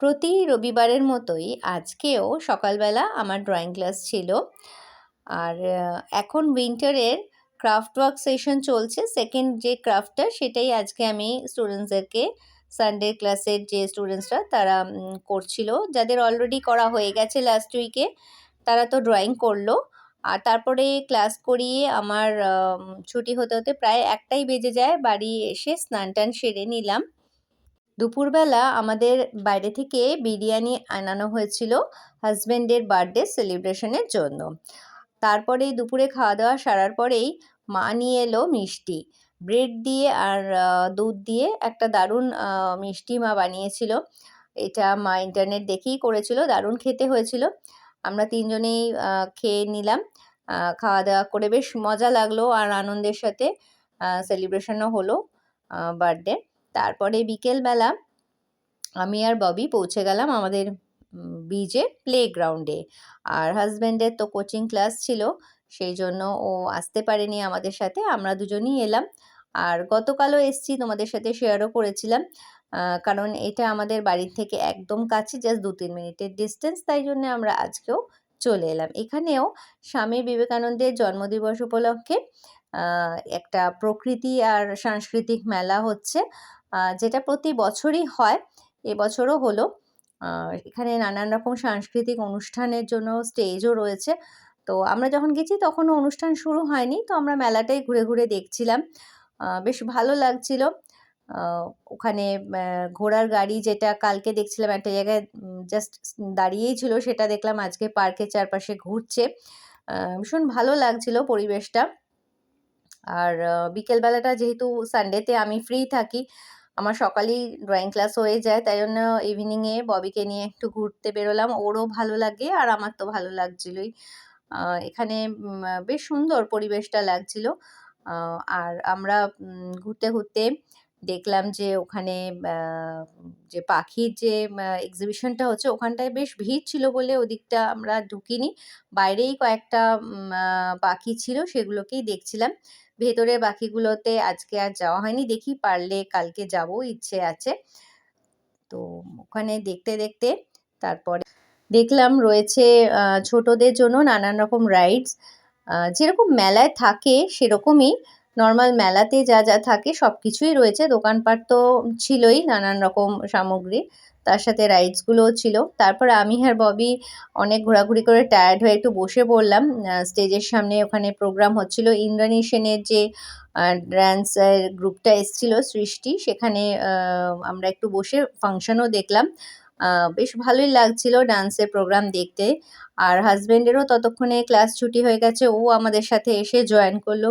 প্রতি রবিবারের মতোই আজকেও সকালবেলা আমার ড্রয়িং ক্লাস ছিল। আর এখন উইন্টারের ক্রাফট ওয়ার্ক সেশন চলছে। সেকেন্ড যে ক্রাফটটা সেটাই আজকে আমি স্টুডেন্টসদেরকে সানডে ক্লাসের যে স্টুডেন্টসরা তারা করছিল। যাদের অলরেডি করা হয়ে গেছে লাস্ট উইকে তারা তো ড্রয়িং করল। আর তারপরে ক্লাস করিয়ে আমার ছুটি হতে হতে প্রায় একটাই বেজে যায়। বাড়ি এসে স্নান টান সেরে নিলাম। দুপুরবেলা আমাদের বাইরে থেকে বিরিয়ানি আনানো হয়েছিল হাজব্যান্ডের বার্থডে সেলিব্রেশনের জন্য। তারপরে দুপুরে খাওয়া দাওয়া সারার পরেই মা নিয়ে এলো মিষ্টি। ব্রেড দিয়ে আর দুধ দিয়ে একটা দারুণ মিষ্টি মা বানিয়েছিল। এটা মা ইন্টারনেট দেখেই করেছিল, দারুণ খেতে হয়েছিল। আমরা তিনজনেই খেয়ে নিলাম। খাওয়া দাওয়া করে বেশ মজা লাগল আর আনন্দের সাথে সেলিব্রেশনও হলো বার্থডে। তারপরে বিকেলবেলা আমি আর ববি পৌঁছে গেলাম আমাদের বিজে প্লে গ্রাউন্ডে আর হাজব্যান্ডের তো কোচিং ক্লাস ছিল, সেই জন্য ও আসতে পারেনি আমাদের সাথে, আমরা দুজনই এলাম। আর গতকালও এসছি, তোমাদের সাথে শেয়ারও করেছিলাম। কারণ এটা আমাদের বাড়ির থেকে একদম কাছে জাস্ট দু তিন মিনিটের ডিস্টেন্স তাই জন্য আমরা আজকেও চলে এলাম। এখানেও স্বামী বিবেকানন্দের জন্মদিবস উপলক্ষে একটা প্রকৃতি আর সাংস্কৃতিক মেলা হচ্ছে। যেটা প্রতি বছরই হয় এবছরও হলো। এখানে নানান রকম সাংস্কৃতিক অনুষ্ঠানের জন্য স্টেজও রয়েছে। তো আমরা যখন গেছি তখনও অনুষ্ঠান শুরু হয়নি, তো আমরা মেলাটাই ঘুরে ঘুরে দেখছিলাম। বেশ ভালো লাগছিল। ওখানে ঘোড়ার গাড়ি যেটা কালকে দেখছিলাম একটা জায়গায় জাস্ট দাঁড়িয়েই ছিল, সেটা দেখলাম আজকে পার্কের চারপাশে ঘুরছে। ভীষণ ভালো লাগছিল পরিবেশটা। আর বিকেলবেলাটা যেহেতু সানডেতে আমি ফ্রি থাকি আমার সকালেই ড্রয়িং ক্লাস হয়ে যায়, তাই জন্য ইভিনিংয়ে ববিকে নিয়ে একটু ঘুরতে বেরোলাম। ওরও ভালো লাগে আর আমার তো ভালো লাগছিলই। এখানে বেশ সুন্দর পরিবেশটা লাগছিল। আর আমরা ঘুরতে ঘুরতে দেখলাম যে ওখানে যে পাখির যে এক্সিবিশনটা হচ্ছে ওখানটায় বেশ ভিড় ছিল বলে ওদিকটা আমরা ঢুকিনি। বাইরেই কয়েকটা পাখি ছিল সেগুলোকেই দেখছিলাম। ভেতরের বাকিগুলোতে আজকে আর যাওয়া হয়নি। দেখি পারলে কালকে যাব, ইচ্ছে আছে। তো ওখানে দেখতে দেখতে তারপরে দেখলাম রয়েছে ছোটদের জন্য নানান রকম রাইডস যেরকম মেলায় থাকে সেরকমই নর্মাল মেলাতে যা যা থাকে সব কিছুই রয়েছে। দোকানপাট তো ছিলই নানান রকম সামগ্রী। তার সাথে রাইডসগুলোও ছিল। তারপর আমি আর ববি অনেক ঘোরাঘুরি করে টায়ার্ড হয়ে একটু বসে পড়লাম। স্টেজের সামনে ওখানে প্রোগ্রাম হচ্ছিল। ইন্দ্রাণী সেনের যে ড্যান্সের গ্রুপটা এসছিল, সৃষ্টি। সেখানে আমরা একটু বসে ফাংশনও দেখলাম। বেশ ভালোই লাগছিল ডান্সের প্রোগ্রাম দেখতে। আর হাজব্যান্ডেরও ততক্ষণে ক্লাস ছুটি হয়ে গেছে, ও আমাদের সাথে এসে জয়েন করল।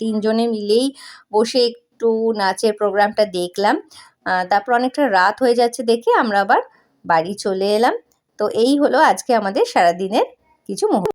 তিনজনে মিলেই বসে একটু নাচের প্রোগ্রামটা দেখলাম। তারপর অনেকটা রাত হয়ে যাচ্ছে দেখে আমরা আবার বাড়ি চলে এলাম। তো এই হলো আজকে আমাদের সারাদিনের কিছু মুহূর্ত।